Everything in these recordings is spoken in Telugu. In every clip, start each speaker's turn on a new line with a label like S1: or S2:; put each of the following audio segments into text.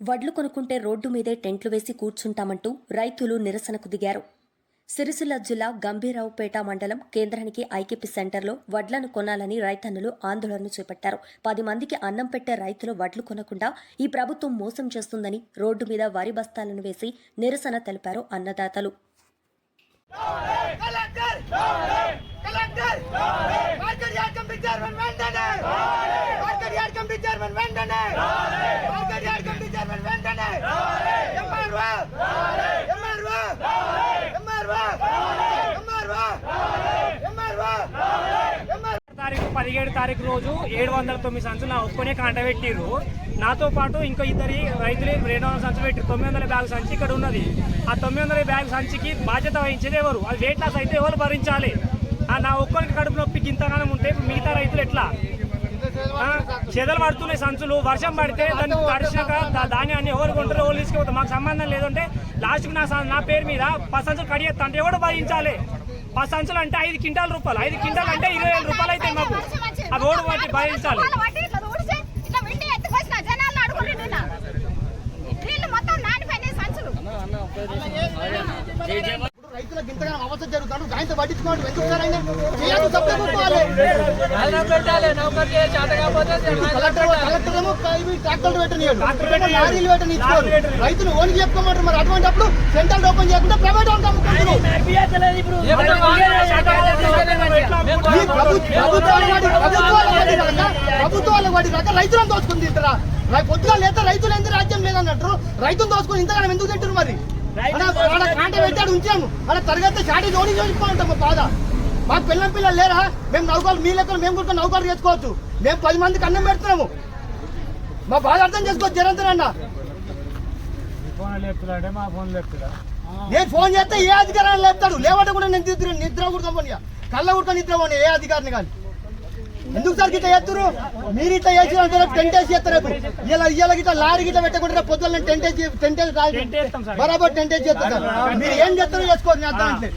S1: వడ్లు కొనుక్కుంటే రోడ్డు మీదే టెంట్లు వేసి కూర్చుంటామంటూ రైతులు నిరసనకు దిగారు సిరిసిల్ల జిల్లా గంభీరావుపేట మండలం కేంద్రానికి ఐకేపీ సెంటర్లో వడ్లను కొనాలని రైతన్నులు ఆందోళన చేపట్టారు పది మందికి అన్నం పెట్టే రైతులు వడ్లు కొనకుండా ఈ ప్రభుత్వం మోసం చేస్తుందని రోడ్డు మీద వరి బస్తాలను వేసి నిరసన తెలిపారు అన్నదాతలు
S2: వెంటనే
S3: తారీఖు పదిహేడు తారీఖు రోజు ఏడు వందల తొమ్మిది సంచులు నా ఒక్కనే కాంట పెట్టిర్రు. నాతో పాటు ఇంకో ఇద్దరి రైతులు రెండు వందల సంచులు పెట్టి తొమ్మిది వందల బ్యాగ్ సంచి ఇక్కడ ఉన్నది. ఆ తొమ్మిది వందల బ్యాగ్ సంచికి బాధ్యత వహించేది ఎవరు? అది వెయిట్ లాస్ అయితే ఎవరు భరించాలి? నా ఒక్కరికి కడుపు నొప్పి ఇంతగానం ఉంటే మిగతా రైతులు ఎట్లా? చెదలు పడుతున్నాయి సంచులు. వర్షం పడితే దాన్ని తడిచినాక ధాన్యాన్ని ఎవరు కొంటారో ఎవరు తీసుకుపోతారు మాకు సంబంధం లేదంటే లాస్ట్కి నా స- నా పేరు మీద పది సంచులు కడిగేస్తా అంటే ఎవడు భరించాలి? పది సంచులు అంటే ఐదు క్వింటాల రూపాయలు. ఐదు క్వింటాలు అంటే ఇరవై వేల రూపాయలు అయితే మాకు. అవి ఓడి వాటి భరించాలి.
S2: ఇప్పుడు రైతులకు అవస్థ జరుగుతాడు దాంతో పట్టించుకోండి. ఎందుకు సార్ ఆయన? చేయాలి సప్లై కొట్టుకోవాలి కలెక్టర్ కలెక్టర్ ఏమో ఇవి ట్రాక్టర్లు పెట్టనియాడు ఏమో లారీలు పెట్టనిచ్చుకోరు రైతులు ఓన్ చెప్పుకోమంటారు. మరి అటువంటి అప్పుడు సెంట్రల్ ఓపెన్ చేయకుండా ప్రైవేట్ వాళ్ళకి ప్రభుత్వాల వాడి రాక రైతులను దోచుకుని తింటారా పొద్దుగా లేదా రైతులు ఎందుకు రాజ్యం లేదన్నట్టు రైతులు దోచుకుని ఇంతగానం ఎందుకు తింటారు మరి? ఆడ కాంట పెట్టాడు ఉంచాము. ఆడ తరగతి చాటి జోడి చూసుకుంటాం మా బాధ మాకు పిల్లం పిల్లలు లేరా? మేము నౌకలు మీ లెక్కలు మేము కూడా నౌకలు చేసుకోవచ్చు. మేము పది మందికి అన్నం పెడుతున్నాము. మా బాధ అర్థం చేసుకోవచ్చు జరంతరం అన్న నేను ఫోన్ చేస్తే ఏ అధికారాన్ని లేపుతాడు? లేవంటే కూడా నేను నిద్ర నిద్ర కూడతామని కళ్ళ కూడా నిద్ర పోనీ ఏ అధికారిని కానీ. ఎందుకు సార్ గిట్ట చేస్తారు మీరు ఇట్లా చేసిన టెంట్ వేసి చేస్తారు ఇలా ఇలా గిట్ట లారీ గిట్ట పెట్టకుండా పొద్దున్న నేను టెంట్ వేసి టెంట్ వేసి. బరాబర్ టెంట్ వేసి చేస్తారు. మీరు ఏం చేస్తారో అర్థం అంటే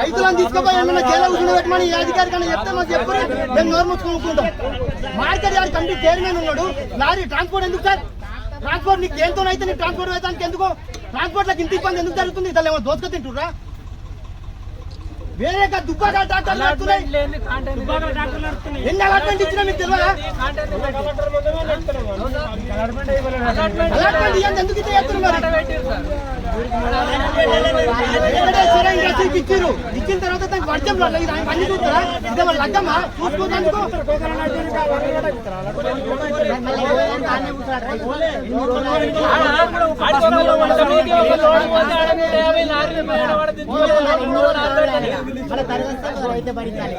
S2: రైతులను తీసుకుపోయి ఏమన్నా జైలు కూర్చుని పెట్టమని అధికారి కన్నా చెప్తే మాకు చెప్పరు. మేము నోరు ముచ్చుకుంటాం మార్కెట్ యార్డ్ కమిటీ చైర్మన్ ఉన్నాడు. లారీ ట్రాన్స్పోర్ట్ ఎందుకు సార్? ట్రాన్స్పోర్ట్ నీకు దేంతోనైతే నీకు ట్రాన్స్పోర్ట్ వేయడానికి ఎందుకు? ట్రాన్స్పోర్ట్లకు ఇంత ఇబ్బంది ఎందుకు జరుగుతుంది? ఇతను ఏమో దోసుక తింటుర్రా? వేరే దుబ్బాగా డాక్టర్లు నడుస్తున్నాయి. ఎన్ని అలాట్మెంట్ ఇచ్చినా మీకు తెలియదా అలాట్మెంట్ ఇవ్వండి ఎందుకు ఇచ్చిర్రు ఇచ్చిన తర్వాత దానికి వర్షం రాలేదు. ఇది ఆయన పని చూస్తారా? ఇదే వాళ్ళ లగ్గమా చూసుకోదానికి
S4: మన తరగతి అయితే భరించాలి